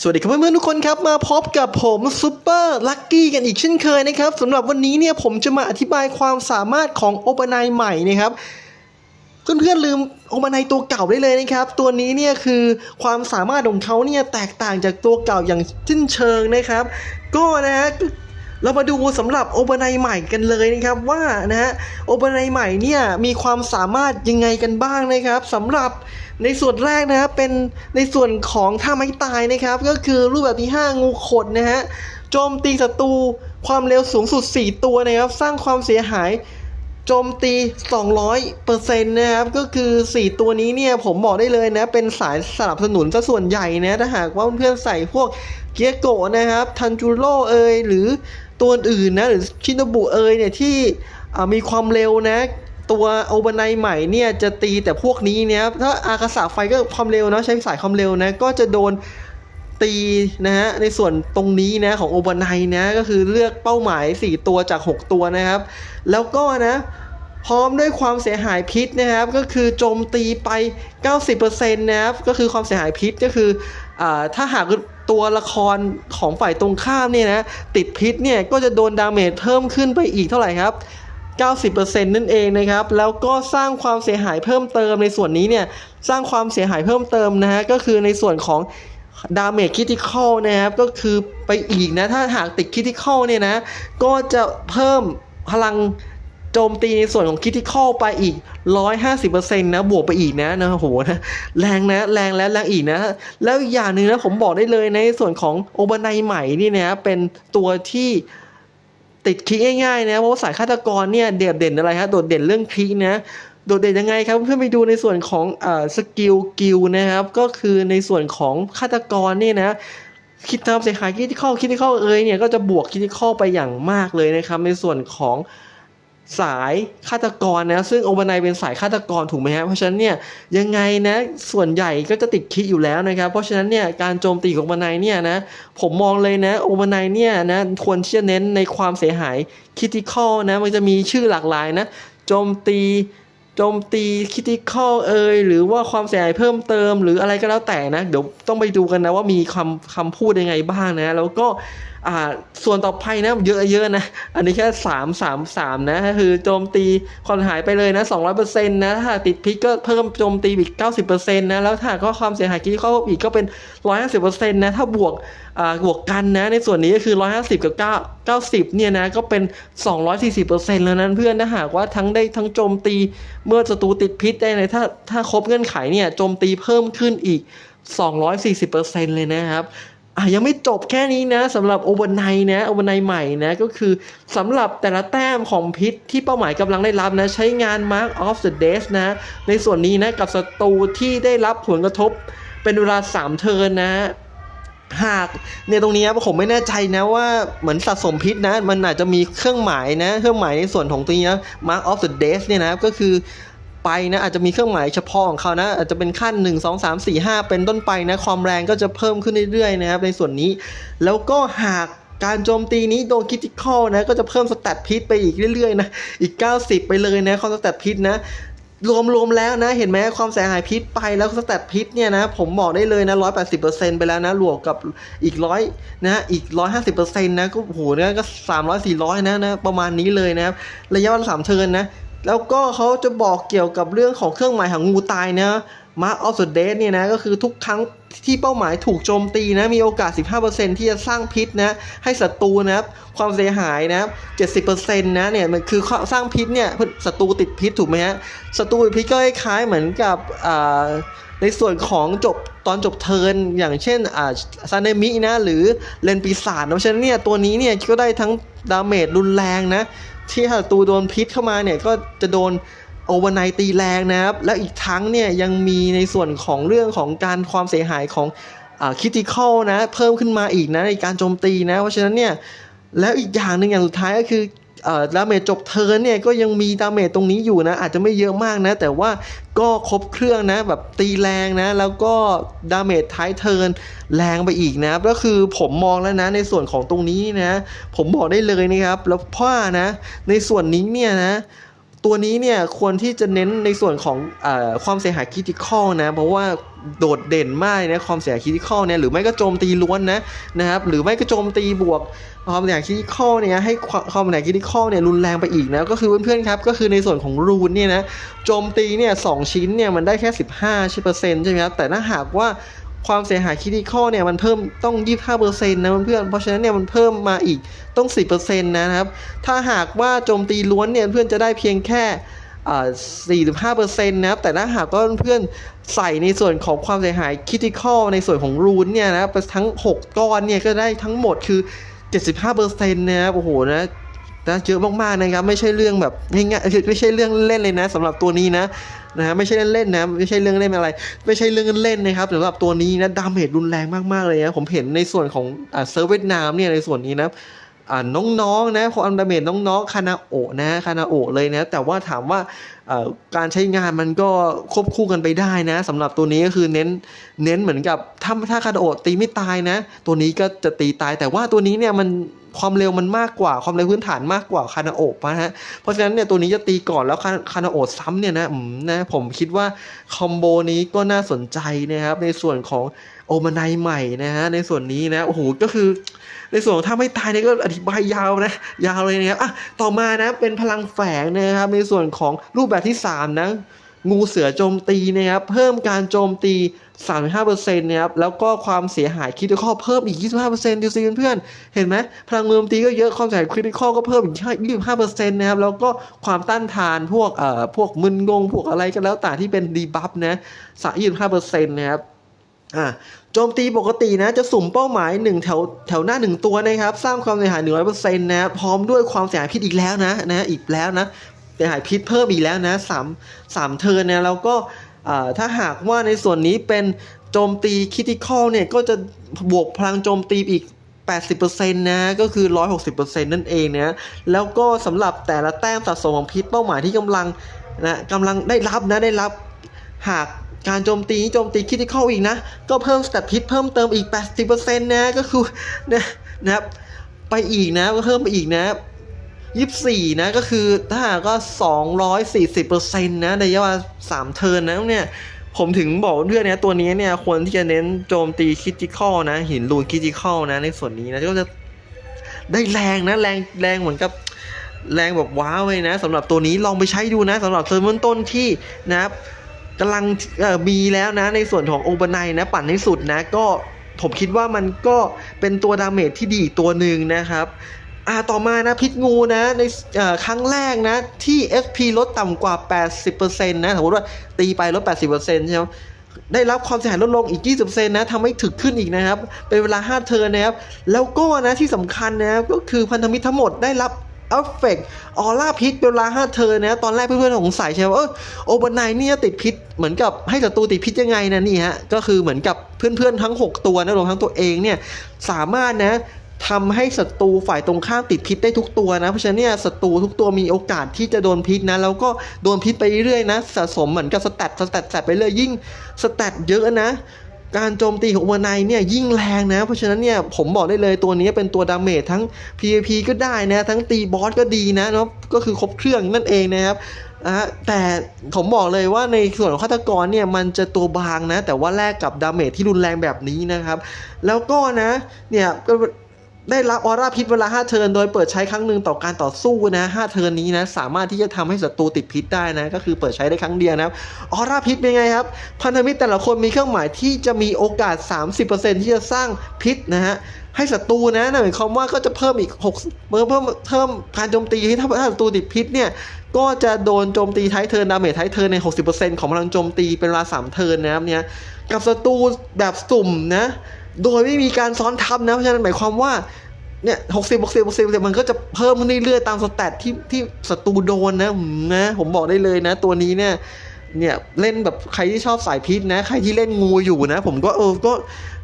สวัสดีครับเพื่อนๆทุกคนครับมาพบกับผมซูเปอร์ลักกี้กันอีกเช่นเคยนะครับสำหรับวันนี้เนี่ยผมจะมาอธิบายความสามารถของโอเปนายใหม่นะครับเพื่อนๆลืมโอมานายตัวเก่าได้เลยนะครับ ตัวนี้เนี่ยคือความสามารถของเขาเนี่ยแตกต่างจากตัวเก่าอย่างสิ้นเชิงนะครับ ก็นะฮะ เรามาดูสำหรับโอเปนายใหม่กันเลยนะครับว่านะฮะโอเปนายใหม่เนี่ยมีความสามารถยังไงกันบ้างนะครับสำหรับในส่วนแรกนะครับเป็นในส่วนของท่าไม้ตายนะครับ ก็คือรูปแบบที่ 5 งูขดนะฮะโจมตีศัตรูความเร็วสูงสุด 4 ตัวนะครับ สร้างความเสียหายโจมตี 200%นะครับ ก็คือ 4 ตัวนี้เนี่ย ผมบอกได้เลยนะ เป็นสายสนับสนุนซะส่วนใหญ่นะ ถ้าหากว่าเพื่อนๆใส่พวกเกียโกะนะครับ ทันจูโร่เอยหรือ ตัวอื่นนะหรือชินโนบุเอยเนี่ยที่มีความเร็วนะ ตัวโอบานายใหม่เนี่ยจะตีแต่พวกนี้เนี่ยถ้าอากาศาไฟก็ความเร็วนะใช้สายความเร็วนะก็จะโดนตีนะฮะในส่วนตรงนี้นะของโอบานายนะก็คือเลือกเป้าหมาย 4 ตัวจาก 6 ตัวนะครับ แล้วก็นะพร้อมด้วยความเสียหายพิษนะครับ ก็คือโจมตีไป 90%นะครับก็คือความเสียหายพิษก็คืออถ้าหาก ตัวละครของฝ่ายตรงข้ามเนี่ยนะติดพิษเนี่ยก็จะโดนดาเมจเพิ่มขึ้นไปอีกเท่าไหร่ครับ90%นั่นเองนะครับ แล้วก็สร้างความเสียหายเพิ่มเติมในส่วนนี้เนี่ย สร้างความเสียหายเพิ่มเติมนะฮะ ก็คือในส่วนของดาเมจคิติคอลนะครับ ก็คือไปอีกนะ ถ้าหากติดคิติคอลเนี่ยนะ ก็จะเพิ่มพลัง จมตีในส่วนของคิติคอลไปอีก 150%นะบวกไปอีกนะนะโหนะแรงนะแรงแล้วแรงอีกนะ แล้วอย่างหนึ่งนะผมบอกได้เลยในส่วนของโอบานายใหม่นี่นะเป็นตัวที่ติดคลิกง่ายๆนะเพราะว่าสายฆาตกรเนี่ยเด่นเด่นอะไรฮะโดดเด่นเรื่องคลิกนะโดดเด่นยังไงครับเพื่อนไปดูในส่วนของอ่าสกิลกิลนะครับ ก็คือในส่วนของฆาตกรเนี่ยนะคิดทำเสียหายคิดที่ข้อคิดที่ข้อเอยเนี่ยก็จะบวกคิดที่ข้อไปอย่างมากเลยนะครับ ในส่วนของ สายฆาตกรนะซึ่งโอเบนายเป็นสายฆาตกรถูกไหมฮะเพราะฉะนั้นเนี่ยยังไงนะส่วนใหญ่ก็จะติดคิดอยู่แล้วนะครับเพราะฉะนั้นเนี่ยการโจมตีของโอเบนายเนี่ยนะผมมองเลยนะโอเบนายเนี่ยนะควรที่จะเน้นในความเสียหายคิติคอลนะมันจะมีชื่อหลากหลายนะโจมตีโจมตีคิติคอลเอยหรือว่าความเสียหายเพิ่มเติมหรืออะไรก็แล้วแต่นะ เดี๋ยวต้องไปดูกันนะว่ามีคำคำพูดยังไงบ้างนะ แล้วก็อ่าส่วนต่อไปนะเยอะๆนะ อันนี้แค่สามสามสามนะคือโจมตีความหายไปเลยนะสองร้อยเปอร์เซ็นต์นะถ้าติดพิษก็เพิ่มโจมตีอีกเก้าสิบเปอร์เซ็นต์นะแล้วถ้าก็ความเสียหายคิดเข้าอีกก็เป็นร้อยห้าสิบเปอร์เซ็นต์นะถ้าบวกอ่าบวกกันนะ ในส่วนนี้ก็คือร้อยห้าสิบกับเก้าเก้าสิบเนี่ยนะก็เป็นสองร้อยสี่สิบเปอร์เซ็นต์แล้วนั้นเพื่อนถ้าหากว่าทั้งได้ทั้งโจมตีเมื่อศัตรูติดพิษได้เลยถ้าถ้าครบเงื่อนไขเนี่ยโจมตีเพิ่มขึ้นอีก 240%เลยนะครับ อะยังไม่จบแค่นี้นะสำหรับโอเวอร์ไนนะโอเวอร์ไนใหม่นะก็คือสำหรับแต่ละแต้มของพิษที่เป้าหมายกำลังได้รับนะใช้งาน Mark of the Death นะ ในส่วนนี้นะกับศัตรูที่ได้รับผลกระทบเป็นเวลา 3 เทิร์นนะหากเนี่ยตรงนี้ผมไม่แน่ใจนะว่าเหมือนสะสมพิษนะ มันอาจจะมีเครื่องหมายนะ เครื่องหมายในส่วนของตัวนี้นะ Mark of the Death เนี่ยนะก็คือ ไปนะอาจจะมีเครื่องหมายเฉพาะของเขานะอาจจะเป็นขั้น 1 2 3 4 5 เป็นต้นไปนะความแรงก็จะเพิ่มขึ้นเรื่อยๆนะครับในส่วนนี้ แล้วก็หากการโจมตีนี้โดนคิติคอลนะก็จะเพิ่มสแตตพิษไปอีกเรื่อยๆนะอีก 90 ไปเลยนะความสแตตพิษนะรวมๆแล้วนะ เห็นไหมความเสียหายพิษไปแล้วสแตตพิษเนี่ยนะ ผมบอกได้เลยนะ180%ไปแล้วนะรวมกับอีกร้อยนะอีก150%นต์นะก็โอ้โหเนี่ยก็300 400นะนะ ประมาณนี้เลยนะครับ ระยะเวลาสามเทินนะ แล้วก็เขาจะบอกเกี่ยวกับเรื่องของเครื่องหมายของงูตายนะ Mark of the Dead เนี่ยนะก็คือทุกครั้งที่เป้าหมายถูกโจมตีนะมีโอกาส 15%ที่จะสร้างพิษนะให้ศัตรูนะครับความเสียหายนะ70%นะเนี่ยมันคือสร้างพิษเนี่ยศัตรูติดพิษถูกไหมฮะศัตรูติดพิษก็คล้ายเหมือนกับในส่วนของจบตอนจบเทิร์นอย่างเช่นอ่าซาเนมินะหรือเลนปีศาจเพราะฉะนั้นเนี่ยตัวนี้เนี่ยก็ได้ทั้งดาเมจรุนแรงนะ ที่ถ้าศัตรูโดนพิษเข้ามาเนี่ยก็จะโดนโอเวอร์ไนตีแรงนะครับ แล้วอีกทั้งเนี่ยยังมีในส่วนของเรื่องของการความเสียหายของคิติคอลนะ เพิ่มขึ้นมาอีกนะในการโจมตีนะ เพราะฉะนั้นเนี่ย แล้วอีกอย่างหนึ่งอย่างสุดท้ายก็คือ ดาเมจจบเทิร์นเนี่ยก็ยังมีดาเมจตรงนี้อยู่นะ อาจจะไม่เยอะมากนะ แต่ว่าก็ครบเครื่องนะแบบตีแรงนะ แล้วก็ดาเมจท้ายเทิร์นแรงไปอีกนะก็คือผมมองแล้วนะในส่วนของตรงนี้นะ ผมบอกได้เลยนะครับ แล้วพ่อนะ ในส่วนนี้เนี่ยนะตัวนี้เนี่ยควรที่จะเน้นในส่วนของอความเสียหายคริติคอลนะ เพราะว่า โดดเด่นมากเลยนะความเสียหายคริติคอเนี่ยหรือไม่ก็โจมตีล้วนนะนะครับหรือไม่ก็โจมตีบวกความเสียหายคริติคอเนี่ยให้ความเสียหายคริติคอเนี่ยรุนแรงไปอีกนะก็คือเพื่อนๆครับก็คือในส่วนของรูนเนี่ยนะโจมตีเนี่ยสองชิ้นเนี่ยมันได้แค่15ใช่เปอร์เซ็นต์ใช่ไหมครับแต่ถ้าหากว่าความเสียหายคริติคอเนี่ยมันเพิ่มต้อง 25%นะเพื่อนเพราะฉะนั้นเนี่ยมันเพิ่มมาอีกต้อง 10%นะครับถ้าหากว่าโจมตีล้วนเนี่ยเพื่อนจะได้เพียงแค่ 45%นะครับ แต่ถ้าหากว่าเพื่อนใส่ในส่วนของความเสียหายคริติคอลในส่วนของรูนเนี่ยนะทั้ง 6 ก้อนเนี่ยก็ได้ทั้งหมดคือ 75%นะครับ โอ้โหนะนะเยอะมากๆนะครับไม่ใช่เรื่องแบบง่ายๆไม่ใช่เรื่องเล่นเลยนะสำหรับตัวนี้นะนะฮะไม่ใช่เล่นๆนะไม่ใช่เรื่องเล่นอะไร ไม่ใช่เรื่องเล่นนะครับสำหรับตัวนี้นะดาเมจรุนแรงมากๆเลยนะผมเห็นในส่วนของอ่าเซิร์ฟเวียดนามเนี่ยในส่วนนี้นะ น้องๆนะความดาเมจน้องๆคานาโอะนะคานาโอะเลยนะแต่ว่าถามว่าการใช้งานมันก็ควบคู่กันไปได้นะสำหรับตัวนี้ก็คือเน้นเน้นเหมือนกับถ้าถ้าคานาโอะตีไม่ตายนะ ตัวนี้ก็จะตีตาย แต่ว่าตัวนี้เนี่ยมันความเร็วมันมากกว่าความเร็วพื้นฐานมากกว่าคานาโอะนะฮะเพราะฉะนั้นเนี่ยตัวนี้จะตีก่อนแล้วคานาโอะซ้ำเนี่ยนะนะผมคิดว่าคอมโบนี้ก็น่าสนใจนะครับในส่วนของ โอมาไนใหม่นะฮะในส่วนนี้นะโอ้โหก็คือ ในส่วนของถ้าไม่ตายเนี่ยก็อธิบายยาวนะ ยาวเลยนะครับอะต่อมานะเป็นพลังแฝงนะครับในส่วนของรูปแบบที่ 3 นะงูเสือโจมตีนะครับเพิ่มการโจมตี 35%นะครับแล้วก็ความเสียหายคริติคอลเพิ่มอีก 25%ดูสิเพื่อนๆเห็นไหมพลังโจมตีก็เยอะความเสียหายคริติคอลก็เพิ่มอีก 25%นะครับแล้วก็ความต้านทานพวกเอ่อพวกมึนงง พวกอะไรก็แล้วแต่ที่เป็นดีบัฟนะ25%นะครับ อะโจมตีปกตินะจะสุ่มเป้าหมาย 1 แถวแถวหน้า 1 ตัวนะครับ สร้างความเสียหาย 100%นะพร้อมด้วยความเสียหายพิษอีกแล้วนะนะอีกแล้วนะเสียหายพิษเพิ่มอีกแล้วนะสามสามเทิร์นนะแล้วก็ถ้าหากว่าในส่วนนี้เป็นโจมตีคิติคอลเนี่ยก็จะบวกพลังโจมตีอีก 80%นะก็คือ 160%นั่นเองนะแล้วก็สำหรับแต่ละแต้มสะสมของพิษเป้าหมายที่กำลังนะกำลังได้รับนะได้รับหาก การโจมตีโจมตีคิดที่เข้าอีกนะ ก็เพิ่มสเตตพิษเพิ่มเติมอีก 80%นะก็คือนะนะครับไปอีกนะก็เพิ่มไปอีกนะ24นะก็คือถ้าหากก็240%นะในระยะเวลา3เทิร์นนะเนี่ยผมถึงบอกเพื่อนเนี่ยตัวนี้เนี่ยควรที่จะเน้นโจมตีคิติคอลนะ หินรูนคิติคอลนะในส่วนนี้นะก็จะได้แรงนะแรงแรงเหมือนกับแรงแบบว้าวเลยนะสำหรับตัวนี้ลองไปใช้ดูนะสำหรับเซอร์เริ่มต้นที่นะครับ กำลังมีแล้วนะในส่วนของโอเบอร์ไนนะปั่นให้สุดนะก็ผมคิดว่ามันก็เป็นตัวดาเมจที่ดีตัวหนึ่งนะครับอ่าต่อมานะพิษงูนะในครั้งแรกนะที่ SP ลดต่ำกว่า 80%นะสมมติว่าตีไปลด 80%ใช่ไหมได้รับความเสียหายลดลงอีก 20%นะทำให้ถึกขึ้นอีกนะครับ เป็นเวลา 5 เทิร์นะครับ แล้วก็นะที่สำคัญนะครับก็คือพันธมิตรทั้งหมดได้รับ เอฟเฟกออร่าพิษเป็นเวลาเทิร์นะตอนแรกเพื่อนๆสงสัยใช่ไหมว่าเออโอเบอร์ไนนี่ติดพิษเหมือนกับให้ศัตรูติดพิษยังไงนะนี่ฮะก็คือเหมือนกับเพื่อนๆทั้ง 6 ตัวนะรวมทั้งตัวเองเนี่ยสามารถนะทำให้ศัตรูฝ่ายตรงข้ามติดพิษได้ทุกตัวนะ เพราะฉะนั้นเนี่ยศัตรูทุกตัวมีโอกาสที่จะโดนพิษนะ แล้วก็โดนพิษไปเรื่อยๆนะ สะสมเหมือนกับสแตทสแตทแตทไปเรื่อยยิ่งสแตทเยอะนะ การโจมตีของวอร์ไนเนี่ยยิ่งแรงนะ เพราะฉะนั้นเนี่ยผมบอกได้เลยตัวนี้เป็นตัวดาเมจทั้ง PVP ก็ได้นะ ทั้งตีบอสก็ดีนะเนาะก็คือครบเครื่องนั่นเองนะครับอะแต่ผมบอกเลยว่าในส่วนของฆาตกรเนี่ยมันจะตัวบางนะ แต่ว่าแลกกับดาเมจที่รุนแรงแบบนี้นะครับ แล้วก็นะเนี่ยก็ ได้รับออร่าพิษเวลา 5 เทิร์นโดยเปิดใช้ครั้งหนึ่งต่อการต่อสู้นะ5เทิร์นนี้นะสามารถที่จะทำให้ศัตรูติดพิษได้นะก็คือเปิดใช้ได้ครั้งเดียวนะครับออร่าพิษเป็นไงครับพันธมิตรแต่ละคนมีเครื่องหมายที่จะมีโอกาส 30%ที่จะสร้างพิษนะฮะให้ศัตรูนะนั่นหมายความว่าก็จะเพิ่มอีก6เพิ่มเพิ่มเพิ่มการโจมตีถ้าถ้าศัตรูติดพิษเนี่ยก็จะโดนโจมตีท้ายเทิร์นดาเมจท้ายเทิร์นใน 60%ของพลังโจมตีเป็นเวลา3เทิร์นนะครับเนี่ยกับศัตรูแบบสุ่มนะ โดยไม่มีการซ้อนทับนะเพราะฉะนั้นหมายความว่าเนี่ยหกสิบหกสิบหกสิบมันก็จะเพิ่มขึ้นเรื่อยๆตามสแตทที่ที่ศัตรูโดนนะอืมนะ ผมบอกได้เลยนะ ตัวนี้เนี่ย เนี่ยเล่นแบบใครที่ชอบสายพิษนะ ใครที่เล่นงูอยู่นะ ผมก็เออก็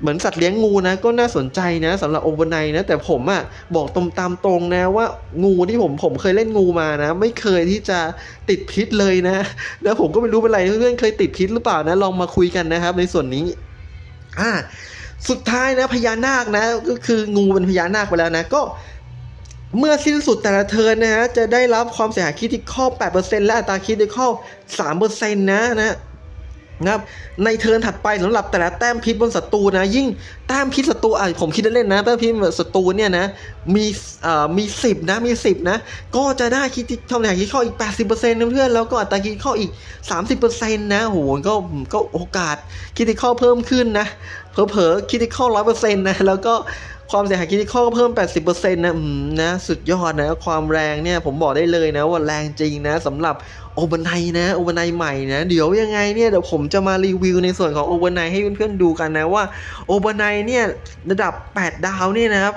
เหมือนสัตว์เลี้ยงงูนะ ก็น่าสนใจนะสำหรับโอเวอร์ไนนะ แต่ผมอะ่ะบอกตรงตามตรงนะว่างูที่ผมผมเคยเล่นงูมานะ ไม่เคยที่จะติดพิษเลยนะ แล้วผมก็ไม่รู้เป็นไรเพื่อนเคยติดพิษหรือเปล่านะ ลองมาคุยกันนะครับ ในส่วนนี้ อ่า สุดท้ายนะพญานาคนะ ก็คืองูเป็นพญานาคไปแล้วนะก็เมื่อสิ้นสุดแต่ละเทินนะฮะจะได้รับความเสียหายคิดที่ข้อ 8%และอัตราคิดที่ข้อ 3%นะนะ นะครับในเทิร์นถัดไปสำหรับแต่ละแต้มพิษบนศัตรูนะ ยิ่งแต้มพิษศัตรูอะผมคิดเล่นๆนะแต้มพิษศัตรูเนี่ยนะมีเอ่อมีสิบนะมีสิบนะ ก็จะได้คิดเท่าไหร่คิดเข้าอีก80%นะเพื่อนแล้วก็อัตราคิดเข้าอีก30%นต์นะโหก็ก็โอกาสคิดเข้าเพิ่มขึ้นนะเผลอๆคิดเข้า100%นะแล้วก็ ความเสียหายคิดเข้าก็เพิ่ม 80%นะนะสุดยอดนะ ความแรงเนี่ยผมบอกได้เลยนะว่าแรงจริงนะสำหรับโอเบอร์ไนนะโอเบอร์ไนใหม่นะ เดี๋ยวยังไงเนี่ยเดี๋ยวผมจะมารีวิวในส่วนของโอเบอร์ไนให้เพื่อนๆดูกันนะว่าโอเบอร์ไนเนี่ยระดับ 8 ดาวเนี่ยนะครับ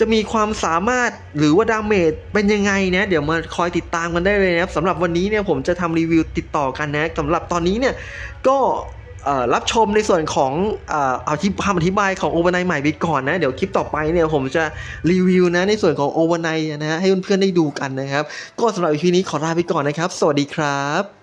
จะมีความสามารถหรือว่าดาเมจเป็นยังไงนะ เดี๋ยวมาคอยติดตามกันได้เลยนะครับสำหรับวันนี้เนี่ยผมจะทำรีวิวติดต่อกันนะสำหรับตอนนี้เนี่ยก็ รับชมในส่วนของเอ่อเอาที่คำอธิบายของโอเวอร์ไนใหม่ไปก่อนนะ เดี๋ยวคลิปต่อไปเนี่ยผมจะรีวิวนะในส่วนของโอเวอร์ไนนะฮะให้เพื่อนๆได้ดูกันนะครับ ก็สำหรับอีพีนี้ขอลาไปก่อนนะครับ สวัสดีครับ